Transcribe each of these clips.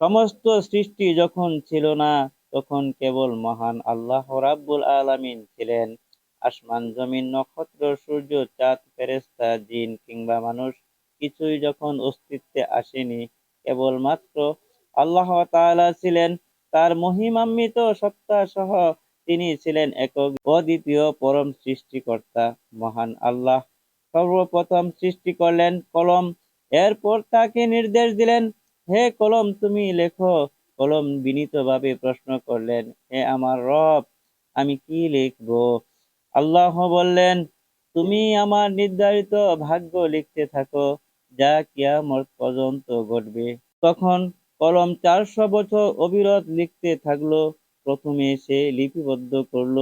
সমস্ত সৃষ্টি যখন ছিল না, তখন কেবল মহান আল্লাহ রাব্বুল আলামিন ছিলেন। আসমান, জমিন, নক্ষত্র, সূর্য, চাঁদ, ফেরেশতা, জিন কিংবা মানুষ কিছুই যখন অস্তিত্বে আসেনি, কেবলমাত্র আল্লাহ তাআলা ছিলেন। তার মহিমান্বিত সত্তা সহ তিনি ছিলেন একক অদ্বিতীয় পরম সৃষ্টিকর্তা। মহান আল্লাহ সর্বপ্রথম সৃষ্টি করলেন কলম, এরপর তাকে নির্দেশ দিলেন হে কলম, তুমি লেখো। কলম বিনীতভাবে প্রশ্ন করলেন, হে আমার রব, আমি কি লিখব? আল্লাহ বললেন, তুমি আমার নির্ধারিত ভাগ্য লিখতে থাকো, যা কিয়ামত পর্যন্ত ঘটবে। তখন কলম চারশো বছর অবিরত লিখতে থাকল, প্রথমে সে লিপিবদ্ধ করল,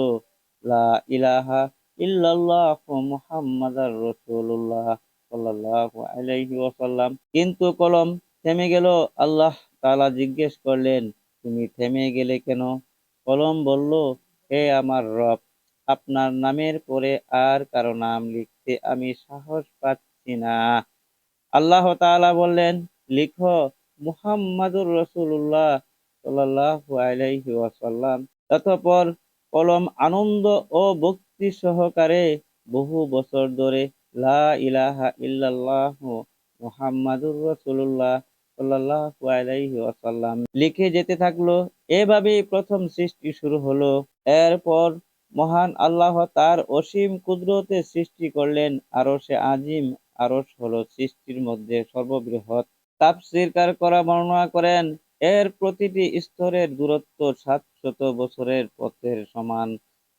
লা ইলাহা ইল্লাল্লাহ মুহাম্মাদার রাসূলুল্লাহ সাল্লাল্লাহু আলাইহি ওয়াসাল্লাম। কিন্তু কলম থেমে গেল। আল্লাহ তাআলা জিজ্ঞেস করলেন, তুমি থেমে গেলে কেন? কলম বলল, হে আমার রব, আপনার নামের পরে আর কারও নাম লিখতে আমি সাহস পাচ্ছি না। আল্লাহ তাআলা বললেন, লিখো, মুহাম্মাদুর রাসূলুল্লাহ সাল্লাল্লাহু আলাইহি অতঃপর কলম আনন্দ ও ভক্তি সহকারে বহু বছর ধরে লা ইলাহা ইল্লাল্লাহু মুহাম্মাদুর রাসূলুল্লাহ সাল্লাল্লাহু লিখে যেতে থাকল। এভাবেই প্রথম সৃষ্টি শুরু হলো। এরপর মহান আল্লাহ তার অসীম কুদরতে সৃষ্টি করলেন আরশে আজিম আরশ হলো সৃষ্টির মধ্যে সর্ববৃহৎ। তাফসীরকার করা বর্ণনা করেন? এর প্রতিটি স্তরের দূরত্ব সাতশত বছরের পথের সমান।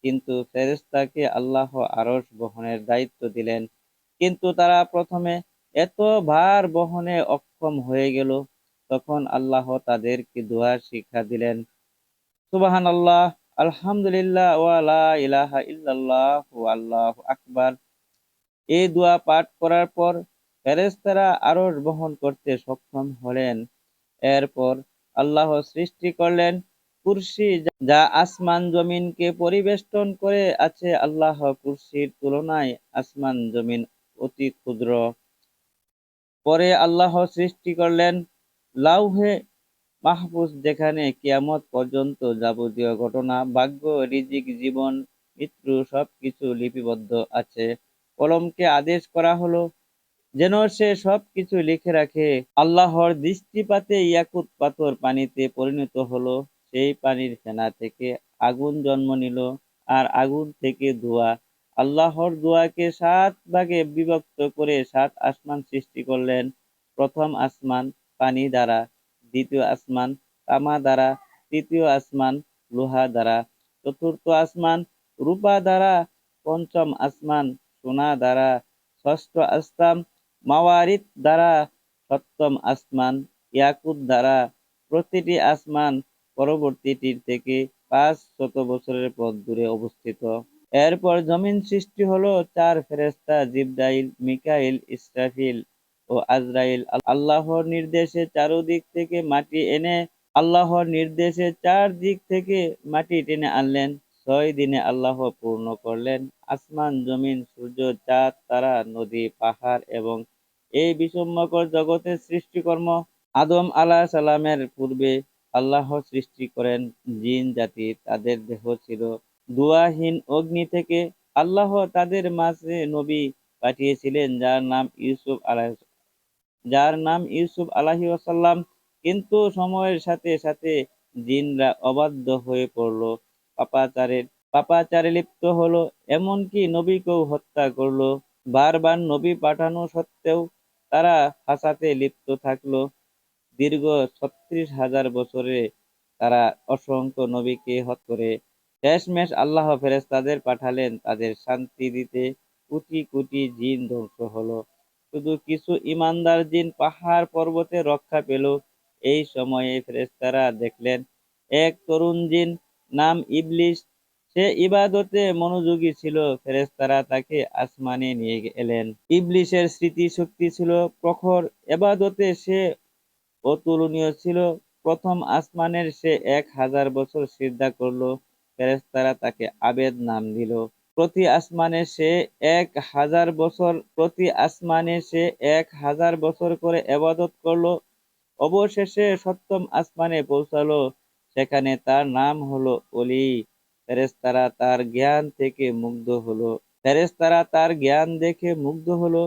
কিন্তু ফেরেশতাকে আল্লাহ আরশ বহনের দায়িত্ব দিলেন। কিন্তু তারা প্রথমে এত ভার বহনে অক্ষম হয়ে গেল, তখন আল্লাহ তাদেরকে দোয়া শিক্ষা দিলেন। সুবাহান আল্লাহ আলহামদুলিল্লাহ ওয়ালা ইলাহা ইল্লাল্লাহ আল্লাহ আকবার। এই দোয়া পাঠ করার পর ফেরেশতারা আরশ বহন করতে সক্ষম হলেন। এরপর আল্লাহ সৃষ্টি করলেন কুরসি যা আসমান জমিনকে পরিবেষ্টন করে আছে। আল্লাহ কুরসির তুলনায় আসমান জমিন অতি ক্ষুদ্র। পরে আল্লাহ সৃষ্টি করলেন লাউহে মাহফুজ, যেখানে কিয়ামত পর্যন্ত যাবতীয় ঘটনা, ভাগ্য, রিজিক, জীবন, মৃত্যু সবকিছু লিপিবদ্ধ আছে। কলমকে আদেশ করা হলো যেন সে সবকিছু লিখে রাখে। আল্লাহর দৃষ্টিপাতে ইয়াকুত পাথর পানিতে পরিণত হলো। সেই পানির ফেনা থেকে আগুন জন্ম নিল, আর আগুন থেকে ধোঁয়া আল্লাহর দোয়াকে সাত ভাগে বিভক্ত করে সাত আসমান সৃষ্টি করলেন। প্রথম আসমান পানি দ্বারা, দ্বিতীয় আসমান তামা দ্বারা, তৃতীয় আসমান লোহা দ্বারা, চতুর্থ আসমান রূপা দ্বারা, পঞ্চম আসমান সোনা দ্বারা, ষষ্ঠ আসমান মাওয়ারিত দ্বারা, সপ্তম আসমান ইয়াকুত দ্বারা, প্রতিটি আসমান পরবর্তীটির থেকে পাঁচ শত বছরের পথ দূরে অবস্থিত। এরপর জমিন সৃষ্টি হলো চার ফেরেস্তা জিব্রাইল, মিকাইল, ইসরাফিল ও আজরাইল। আল্লাহর নির্দেশে চারোদিক থেকে মাটি এনে, আল্লাহর নির্দেশে চার দিক থেকে মাটি টেনে আনলেন। ছয় দিনে আল্লাহ পূর্ণ করলেন। আসমান, জমিন, সূর্য, চাঁদ, তারা, নদী, পাহাড় এবং এই বিষম্যকর জগতের সৃষ্টিকর্ম। আদম আলাহ সালামের পূর্বে আল্লাহ সৃষ্টি করেন জিন জাতি, তাদের দেহ ছিল দুয়াহীন অগ্নি থেকে আল্লাহ তাদের মাঝে নবী পাঠিয়েছিলেন, যার নাম ইউসুফ আলাহ যার নাম ইউসুফ আলাহি ওয়াসাল্লাম কিন্তু সময়ের সাথে সাথে জিনরা অবাধ্য হয়ে পড়ল। পাপাচারের, পাপাচারে লিপ্ত হলো, এমনকি নবীকেও হত্যা করল। বারবার নবী পাঠানো সত্ত্বেও তারা হাসাতে লিপ্ত থাকল। দীর্ঘ ছত্রিশ হাজার বছরে তারা অসংখ্য নবীকে হত করে শেষমেশ আল্লাহ ফেরেস্তাদের পাঠালেন, তাদের শান্তি দিতে কোটি কোটি জিন ধ্বংস হলো। শুধু কিছু ইমানদার জিন পাহাড় পর্বতে রক্ষা পেল। এই সময়ে ফেরেস্তারা দেখলেন, এক তরুণ জিন নাম ইবলিশ সে ইবাদতে মনোযোগী ছিল। ফেরেস্তারা তাকে আসমানে নিয়ে এলেন। ইবলিশের স্মৃতি শক্তি ছিল প্রখর এবাদতে সে অতুলনীয় ছিল। প্রথম আসমানের সে এক হাজার বছর সিদ্ধা করল। ফেরেস্তারা তাকে আবেদ নাম দিল। প্রতি আসমানে সে এক হাজার বছর, প্রতি আসমানে সে এক হাজার বছর করে এবাদত করল। অবশেষে সপ্তম আসমানে পৌঁছালো। সেখানে তার নাম হলো অলি ফেরেশতারা তার জ্ঞান থেকে মুগ্ধ হলো। ফেরেশতারা তার জ্ঞান দেখে মুগ্ধ হলো।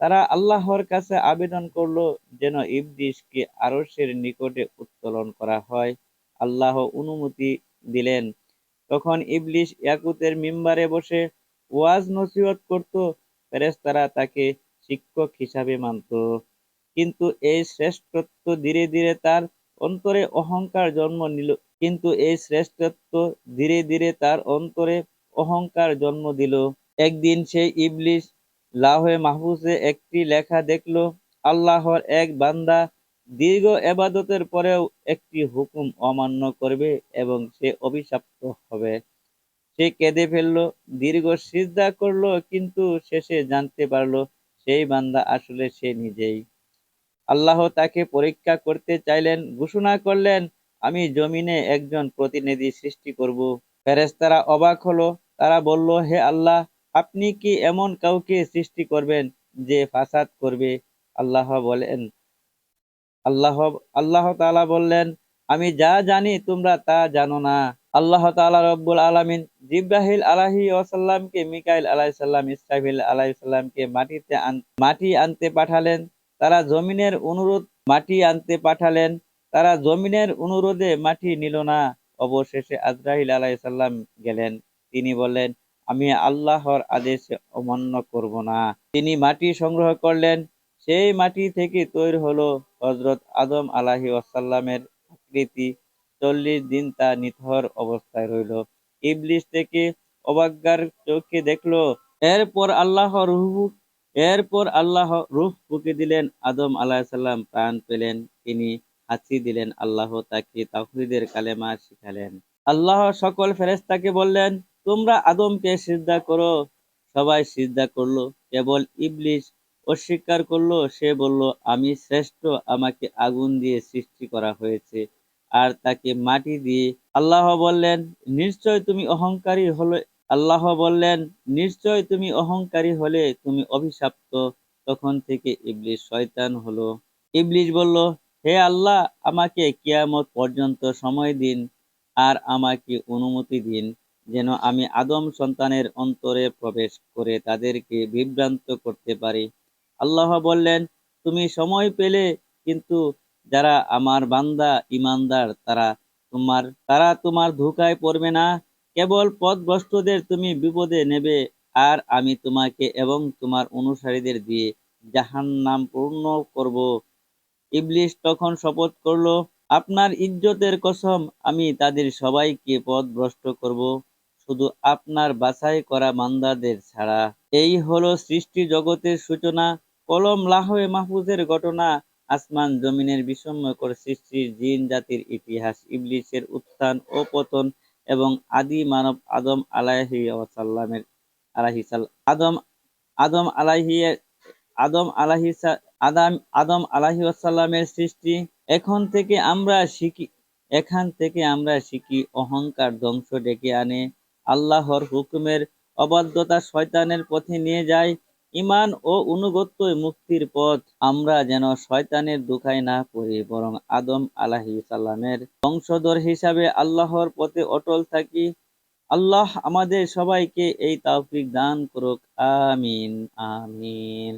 তারা আল্লাহর কাছে আবেদন করল যেন ইবলিশকে আরসের নিকটে উত্তোলন করা হয়। আল্লাহ অনুমতি দিলেন। তখন ইবলিশ ইয়াকুতের মিম্বারে বসে ওয়াজ নসিহত করত, ফেরেশতারা তাকে শিক্ষক হিসাবে মানত। কিন্তু এই শ্রেষ্ঠত্ব ধীরে ধীরে তার অন্তরে অহংকার জন্ম নিল। কিন্তু এই শ্রেষ্ঠত্ব ধীরে ধীরে তার অন্তরে অহংকার জন্ম দিল। একদিন সেই ইবলিশ লাহে মাহফুজে একটি লেখা দেখল, আল্লাহর এক বান্দা দীর্ঘ এবাদতের পরেও একটি হুকুম অমান্য করবে এবং সে অভিশপ্ত হবে। সে কেঁদে ফেলল, দীর্ঘ সিজদা করল, কিন্তু শেষে জানতে পারল সেই বান্দা আসলে সে নিজেই। আল্লাহ তাকে পরীক্ষা করতে চাইলেন, ঘোষণা করলেন, আমি জমিনে একজন প্রতিনিধি সৃষ্টি করব। ফেরেশতারা অবাক হলো। তারা বলল, হে আল্লাহ, আপনি কি এমন কাউকে সৃষ্টি করবেন যে ফাসাদ করবে? আল্লাহ বলেন আল্লাহ আল্লাহ তাআলা বললেন, আমি যা জানি তোমরা তা জানো না। আল্লাহ তাআলা রব্বুল আলামিন জিব্রাহিল আলাহি ওয়াসাল্লামকে, মিকাইল আলাইসাল্লাম ইসরাফিল আলাইসাল্লামকে মাটিতে মাটি আনতে পাঠালেন। তারা জমিনের অনুরোধ মাটি আনতে পাঠালেন। তারা জমিনের অনুরোধে মাটি নিল না। অবশেষে আজরাইল আলাইসাল্লাম গেলেন। তিনি বললেন, আমি আল্লাহর আদেশে অমান্য করব না। তিনি মাটি সংগ্রহ করলেন। সেই মাটি থেকে তৈরি হলো হজরত আদম আলাহি ওয়াসাল্লামের আকৃতি। চল্লিশ দিন তা নিথর অবস্থায় রইল। ইবলিশ থেকে অবাজ্ঞার চোখে দেখল, এরপর আল্লাহ রুহ, এরপর আল্লাহ রুহ ফুকে দিলেন, আদম আলাহিসাল্লাম প্রাণ পেলেন, তিনি হাঁচি দিলেন, আল্লাহ তাকে তাহিদের কালেমা শিখালেন। আল্লাহ সকল ফেরেশতাকে বললেন, তোমরা আদমকে সিদ্ধা করো। সবাই সিদ্ধা করল, কেবল ইবলিশ অস্বীকার করল, সে বলল, আমি শ্রেষ্ঠ, আমাকে আগুন দিয়ে সৃষ্টি করা হয়েছে আর তাকে মাটি দিয়ে আল্লাহ বললেন, নিশ্চয় তুমি অহংকারী হলে আল্লাহ বললেন, নিশ্চয় তুমি অহংকারী হলে তুমি অভিশপ্ত তখন থেকে ইবলিশ শয়তান হলো। ইবলিশ বলল, হে আল্লাহ, আমাকে কিয়ামত পর্যন্ত সময় দিন আর আমাকে অনুমতি দিন, যেন আমি আদম সন্তানের অন্তরে প্রবেশ করে তাদেরকে বিভ্রান্ত করতে পারি। আল্লাহ বললেন, তুমি সময় পেলে কিন্তু যারা আমার বান্দা, ইমানদার, তারা তোমার তারা তোমার ধোকায় পড়বে না। কেবল পথভ্রষ্টদের তুমি বিপদে নেবে আর আমি তোমাকে এবং তোমার অনুসারীদের দিয়ে জাহান নাম পূর্ণ করব। ইবলিশ তখন শপথ করল, আপনার ইজ্জতের কসম আমি তাদের সবাইকে পথভ্রষ্ট করব। শুধু আপনার বাছাই করা বান্দাদের ছাড়া। এই হলো সৃষ্টি জগতের সূচনা। কলম লাহয়ে মাহফুজের ঘটনা। আসমান জমিনের বিষময়কর সৃষ্টির জিন জাতির ইতিহাস ইবলিশের উত্থান ও পতন এবং আদি মানব আদম আলাহি ওয়াসাল্লামের আলাহি আদম আদম আলাহি আদম আলাহি আদম আদম আলাহি ওয়াসাল্লামের সৃষ্টি। এখন থেকে আমরা শিখি, এখান থেকে আমরা শিখি অহংকার ধ্বংস ডেকে আনে। আল্লাহর হুকুমের অবাধ্যতা শয়তানের পথে নিয়ে যায়। ইমান ও অনুগত্যই মুক্তির পথ। আমরা যেন শয়তানের দুখায় না পড়ি, বরং আদম আলাহি সাল্লামের বংশধর হিসাবে আল্লাহর পথে অটল থাকি। আল্লাহ আমাদের সবাইকে এই তৌফিক দান করুক। আমিন আমিন।